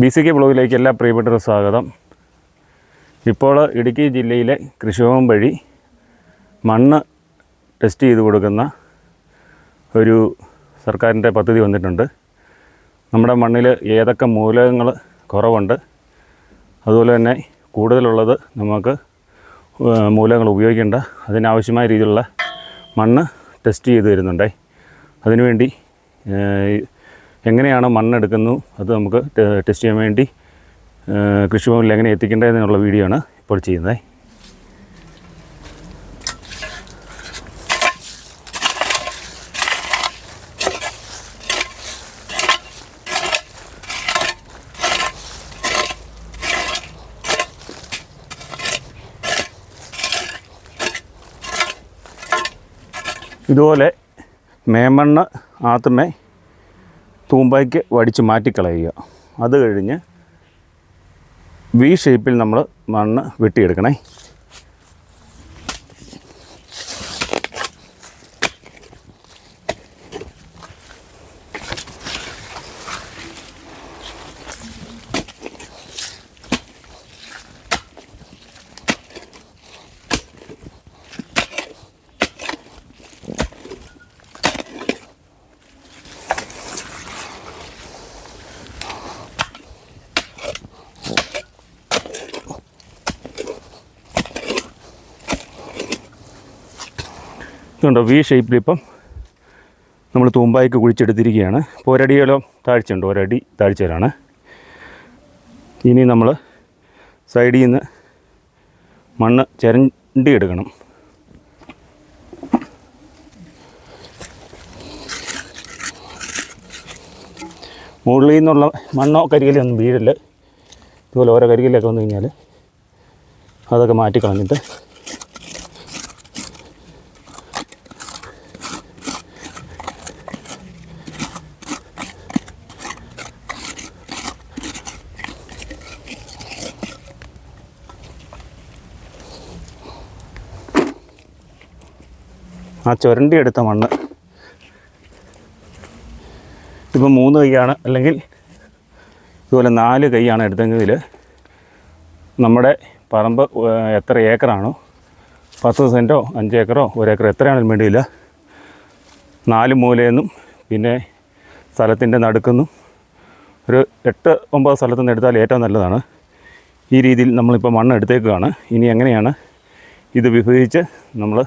B C K ബ്ലോഗിലേക്ക് എല്ലാ പ്രിയപ്പെട്ടവരും സ്വാഗതം. ഇപ്പോൾ ഇടുക്കി ജില്ലയിലെ കൃഷിഭവൻ വഴി മണ്ണ് ടെസ്റ്റ് ചെയ്ത് കൊടുക്കുന്ന ഒരു സർക്കാരിന്റെ പദ്ധതി വന്നിട്ടുണ്ട്. നമ്മുടെ മണ്ണിൽ ഏതൊക്കെ മൂലകങ്ങൾ കുറവുണ്ട് അതുപോലെ തന്നെ കൂടുതലുള്ളത് നമുക്ക് മൂലകങ്ങൾ ഉപയോഗിക്കേണ്ട അതിനാവശ്യമായ രീതിയിലുള്ള മണ്ണ് ടെസ്റ്റ് ചെയ്ത് തരുന്നുണ്ടേ അതിനുവേണ്ടി എങ്ങനെയാണ് മണ്ണെടുക്കുന്നു അത് നമുക്ക് ടെസ്റ്റ് ചെയ്യാൻ വേണ്ടി കൃഷിഭവനിൽ എങ്ങനെ എത്തിക്കേണ്ടതെന്നുള്ള വീഡിയോ ആണ് ഇപ്പോൾ ചെയ്യുന്നത്. ഇതുപോലെ മേമണ്ണ് ആത്തുമേ തൂമ്പായ്ക്ക് വടിച്ച് മാറ്റിക്കളയുക. അത് കഴിഞ്ഞ് വി ഷേപ്പിൽ നമ്മൾ മണ്ണ് വെട്ടിയെടുക്കണേ. ഇതുണ്ടോ? വി ഷേപ്പിൽ ഇപ്പം നമ്മൾ തൂമ്പായ്ക്ക് കുഴിച്ചെടുത്തിരിക്കുകയാണ്. ഇപ്പോൾ ഒരടിയോളം താഴ്ചയുണ്ട്? ഒരടി താഴ്ചയിലാണ്. ഇനി നമ്മൾ സൈഡിൽ നിന്ന് മണ്ണ് ചിരണ്ടി എടുക്കണം മുകളിൽ നിന്നുള്ള മണ്ണോ കരികലോ ഒന്നും വീഴൽ ഇതുപോലെ ഓരോ കരികലൊക്കെ വന്നു കഴിഞ്ഞാൽ അതൊക്കെ മാറ്റിക്കളഞ്ഞിട്ട് ആ ചുരണ്ടി എടുത്ത മണ്ണ്. ഇപ്പം മൂന്ന് കൈയാണ്. അല്ലെങ്കിൽ ഇതുപോലെ നാല് കൈയാണ് എടുത്തെങ്കിൽ നമ്മുടെ പറമ്പ് എത്ര ഏക്കറാണോ പത്ത് സെന്റോ അഞ്ച് ഏക്കറോ ഒരേക്കറോ എത്രയാണെങ്കിലും വേണ്ടിയില്ല. നാല് മൂലയെന്നും പിന്നെ സ്ഥലത്തിന്റെ നടുക്കുന്നും ഒരു എട്ട് ഒമ്പത് സ്ഥലത്തു നിന്ന് എടുത്താൽ ഏറ്റവും നല്ലതാണ്. ഈ രീതിയിൽ നമ്മളിപ്പോൾ മണ്ണ് എടുത്തേക്കുകയാണ്. ഇനി എങ്ങനെയാണ് ഇത് വിഭജിച്ച് നമ്മൾ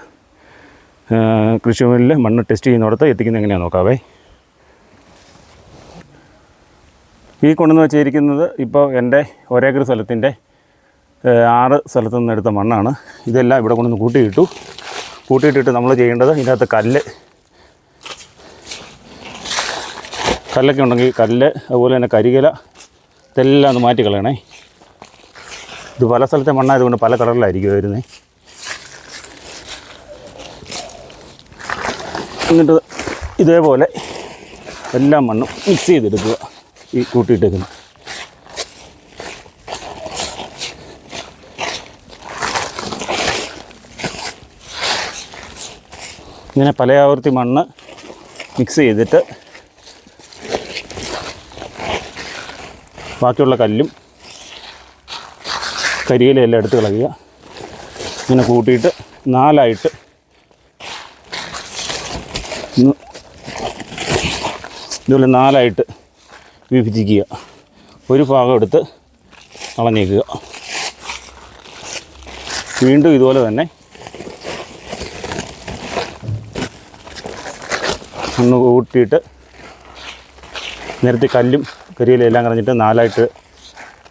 കൃഷിഭവനിൽ മണ്ണ് ടെസ്റ്റ് ചെയ്യുന്നിടത്ത് എത്തിക്കുന്നത് എങ്ങനെയാണ് നോക്കാവേ? ഈ കൊണ്ടുവന്ന് വെച്ചിരിക്കുന്നത് ഇപ്പോൾ എന്റെ ഒരേക്കർ സ്ഥലത്തിന്റെ ആറ് സ്ഥലത്തു നിന്ന് എടുത്ത മണ്ണാണ്. ഇതെല്ലാം ഇവിടെ കൊണ്ടുവന്ന് കൂട്ടിയിട്ടു. കൂട്ടിയിട്ടിട്ട് നമ്മൾ ചെയ്യേണ്ടത് ഇതിനകത്ത് കല്ല്. കല്ലൊക്കെ ഉണ്ടെങ്കിൽ കല്ല് അതുപോലെ തന്നെ കരികല ഇതെല്ലാം ഒന്ന് മാറ്റി കളയണേ. ഇത് പല സ്ഥലത്തെ മണ്ണായതുകൊണ്ട് പല കളറിലായിരിക്കും വരുന്നത് എന്നിട്ട് ഇതേപോലെ എല്ലാ മണ്ണും മിക്സ് ചെയ്തെടുക്കുക. ഈ കൂട്ടിയിട്ടേക്കുന്ന ഇങ്ങനെ പല ആവർത്തി മണ്ണ് മിക്സ് ചെയ്തിട്ട് ബാക്കിയുള്ള കല്ലും കരിയിലെല്ലാം എടുത്ത് കളയുക. ഇങ്ങനെ കൂട്ടിയിട്ട് നാലായിട്ട് ഒന്ന് ഇതുപോലെ നാലായിട്ട് വിഭജിക്കുക. ഒരു ഭാഗം എടുത്ത് കളഞ്ഞേക്കുക. വീണ്ടും ഇതുപോലെ തന്നെ ഒന്ന് കൂട്ടിയിട്ട് നേരത്തെ കല്ലും കരിയിലും എല്ലാം കളഞ്ഞിട്ട് നാലായിട്ട്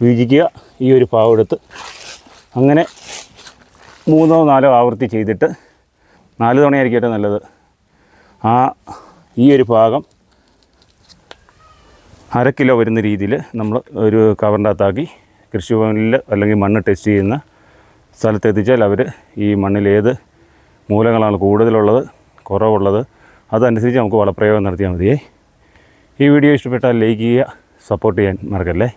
വിഭജിക്കുക. ഈ ഒരു ഭാഗം എടുത്ത് അങ്ങനെ മൂന്നോ നാലോ ആവർത്തി ചെയ്തിട്ട് നാല് തവണയായിരിക്കും ഏറ്റവും നല്ലത്. ആ ഈ ഒരു ഭാഗം അര കിലോ വരുന്ന രീതിയിൽ നമ്മൾ ഒരു കവറിന്റെ അകത്താക്കി കൃഷിഭവനിൽ അല്ലെങ്കിൽ മണ്ണ് ടെസ്റ്റ് ചെയ്യുന്ന സ്ഥലത്തെത്തിച്ചാൽ അവർ ഈ മണ്ണിൽ ഏത് മൂലങ്ങളാണ് കൂടുതലുള്ളത് കുറവുള്ളത് അതനുസരിച്ച് നമുക്ക് വളപ്രയോഗം നടത്തിയാൽ മതിയേ. ഈ വീഡിയോ ഇഷ്ടപ്പെട്ടാൽ ലൈക്ക് ചെയ്യുക സപ്പോർട്ട് ചെയ്യാൻ മറക്കല്ലേ?